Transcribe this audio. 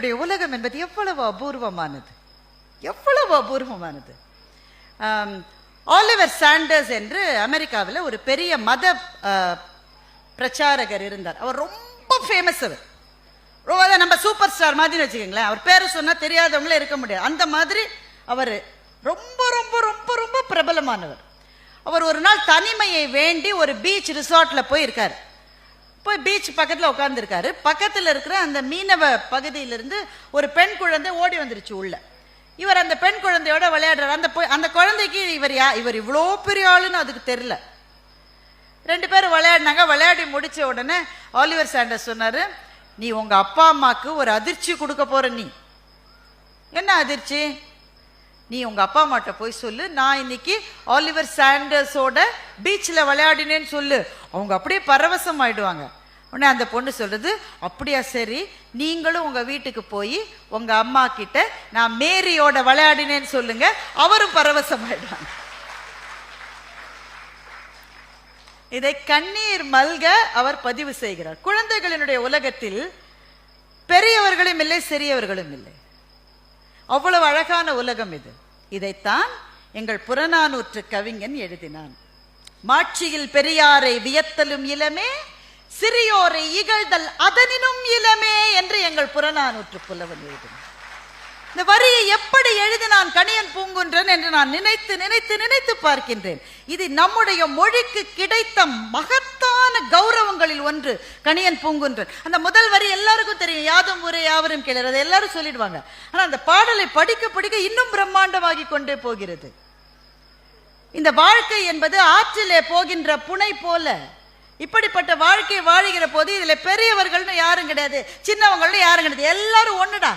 குழந்தைகளினுடைய உலகம் என்பது எவ்வளவு அபூர்வமானது? எவ்வளவு அபூர்வமானது? ஆலிவர் சாண்டர்ஸ் என்று அமெரிக்காவில் ஒரு பெரிய மத பிரச்சாரகர் இருந்தார். அவர் ரொம்ப ஃபேமஸ் அவர். ரொம்ப நம்ம சூப்பர் ஸ்டார் மாதிரி வச்சுக்கோங்களேன். அவர் பேரை சொன்னால் தெரியாதவங்களே இருக்க முடியாது. அந்த மாதிரி அவர் ரொம்ப ரொம்ப ரொம்ப ரொம்ப பிரபலமானவர். அவர் ஒரு நாள் தனிமையை வேண்டி ஒரு பீச் ரிசார்ட்ல போய் இருக்காரு போய் பீச் பக்கத்தில் உட்காந்துருக்காரு பக்கத்தில் இருக்கிற அந்த மீனவ பகுதியிலிருந்து ஒரு பெண் குழந்தை ஓடி வந்துருச்சு உள்ள. இவர் அந்த பெண் குழந்தையோட விளையாடுறாரு. அந்த அந்த குழந்தைக்கு இவர் யா இவர் இவ்வளோ பெரிய ஆளுன்னு அதுக்கு தெரில ரெண்டு பேரும் விளையாடினாங்க. விளையாடி முடிச்ச உடனே ஆலிவர் சாண்டர்ஸ் சொன்னாரு நீ உங்க அப்பா அம்மாக்கு ஒரு அதிர்ச்சி கொடுக்க போற நீ. என்ன அதிர்ச்சி? நீ உங்கள் அப்பா அம்மாட்ட போய் சொல்லு. நான் இன்னைக்கு ஆலிவர் சாண்டர்ஸோட பீச்சில் விளையாடினேன்னு சொல்லு. அவங்க அப்படியே பரவசம் ஆயிடுவாங்க உடனே அந்த பொண்ணு சொல்கிறது அப்படியா சரி. நீங்களும் உங்கள் வீட்டுக்கு போய் உங்கள் அம்மா கிட்ட நான் மேரியோட விளையாடினேன்னு சொல்லுங்க. அவரும் பரவசம் ஆயிடுவாங்க இதை கண்ணீர் மல்க அவர் பதிவு செய்கிறார். குழந்தைகளினுடைய உலகத்தில் பெரியவர்களும் இல்லை சிறியவர்களும் இல்லை. அவ்வளவு அழகான உலகம் இது. இதைத்தான் எங்கள் புறநானூற்று கவிஞன் எழுதினான். மாட்சியில் பெரியாரை வியத்தலும் இளமே சிறியோரை இகழ்தல் அதனினும் இளமே என்று எங்கள் புறநானூற்று புலவன் எழுதினான். இந்த வரியை எப்படி எழுதினான் கணியன் பூங்குன்றன் என்று நான் நினைத்து நினைத்து நினைத்து பார்க்கின்றேன். இது நம்முடைய மொழிக்கு கிடைத்த மகத் கௌரவங்களில் ஒன்று கணியன் பூங்குன்று. அந்த முதல் வரி எல்லாருக்கும் தெரியும். யாதும் ஊரே யாவரும் கேளுறது எல்லாரும் சொல்லிடுவாங்க. ஆனா அந்த பாடலை படிக்க படிக்க இன்னும் பிரம்மாண்டமாகி கொண்டே போகிறது. இந்த வாழ்க்கை என்பது ஆற்றிலே போகின்ற புனை போல. இப்படிப்பட்ட வாழ்க்கை வாழ்கிற போது இதுல பெரியவர்கள்னு யாரும் கிடையாது. சின்னவங்கள்னு யாரும் கிடையாது. எல்லாரும் ஒண்ணுடா.